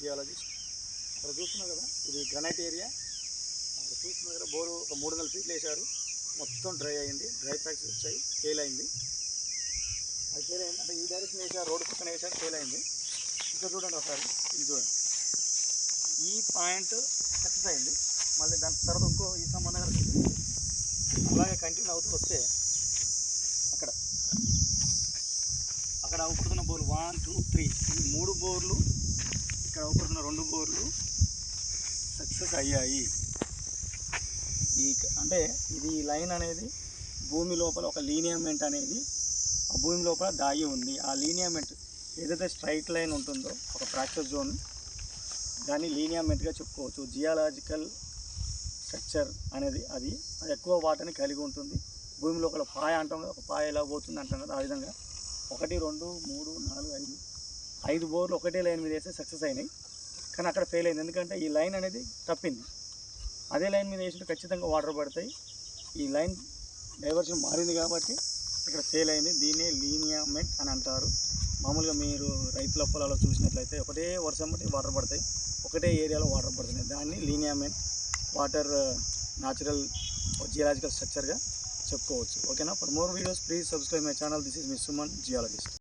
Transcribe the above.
Geologist. ఇక్కడ చూస్తున్నారు కదా ఇది గ్రనైట్ ఏరియా. అక్కడ చూస్తున్నారు కదా బోరు ఒక మూడు వందల ఫీట్లు వేశారు. మొత్తం డ్రై అయింది. డ్రై ప్యాక్స్ వచ్చాయి. ఫెయిల్ అయింది. అది ఫెయిల్ అయింది. అంటే ఈ డైరెక్షన్ వేసారు రోడ్డు పక్కన వేసారు ఫెయిల్ అయింది. ఇక్కడ చూడండి ఒకసారి. ఇది చూడండి. ఈ పాయింట్ సక్సెస్ అయింది. మళ్ళీ దాని తర్వాత ఇంకో ఈ సంబంధం అలాగే కంటిన్యూ అవుతూ వస్తే అక్కడ. అక్కడ అవుపడుతున్న బోర్లు వన్ టూ త్రీ. ఈ మూడు బోర్లు ఇక్కడ అవుపడుతున్న రెండు బోర్లు సక్సెస్ అయ్యాయి. ఈ అంటే ఇది లైన్ అనేది భూమి లోపల ఒక లీనియమెంట్ అనేది ఆ భూమి లోపల దాగి ఉంది. ఆ లీనియమెంట్ ఏదైతే స్ట్రైట్ లైన్ ఉంటుందో ఒక ఫ్రాక్చర్ జోన్ దాన్ని లీనియమెంట్గా చెప్పుకోవచ్చు. జియాలజికల్ స్ట్రక్చర్ అనేది అది అది ఎక్కువ వాటర్ని కలిగి ఉంటుంది. భూమి లోపల పాయ అంటాం కదా ఒక పాయ ఎలా పోతుంది అంటాం కదా ఆ విధంగా. ఒకటి రెండు మూడు నాలుగు ఐదు ఐదు బోర్లు ఒకటే లైన్ మీద వేస్తే సక్సెస్ అయినాయి. కానీ అక్కడ ఫెయిల్ అయింది. ఎందుకంటే ఈ లైన్ అనేది తప్పింది. అదే లైన్ మీద వేసినట్టు ఖచ్చితంగా వాటర్ పడతాయి. ఈ లైన్ డైవర్షన్ మారింది కాబట్టి ఇక్కడ ఫెయిల్ అయింది. దీన్నే లీనియామెంట్ అని అంటారు. మామూలుగా మీరు రైతుల పొలాల్లో చూసినట్లయితే ఒకటే వర్షం బట్టి వాటర్ పడతాయి. ఒకటే ఏరియాలో వాటర్ పడుతున్నాయి. దాన్ని లీనియామెంట్ వాటర్ న్యాచురల్ జియాలజికల్ స్ట్రక్చర్గా చెప్పుకోవచ్చు. ఓకేనా for more videos please subscribe my channel this is me Suman geologist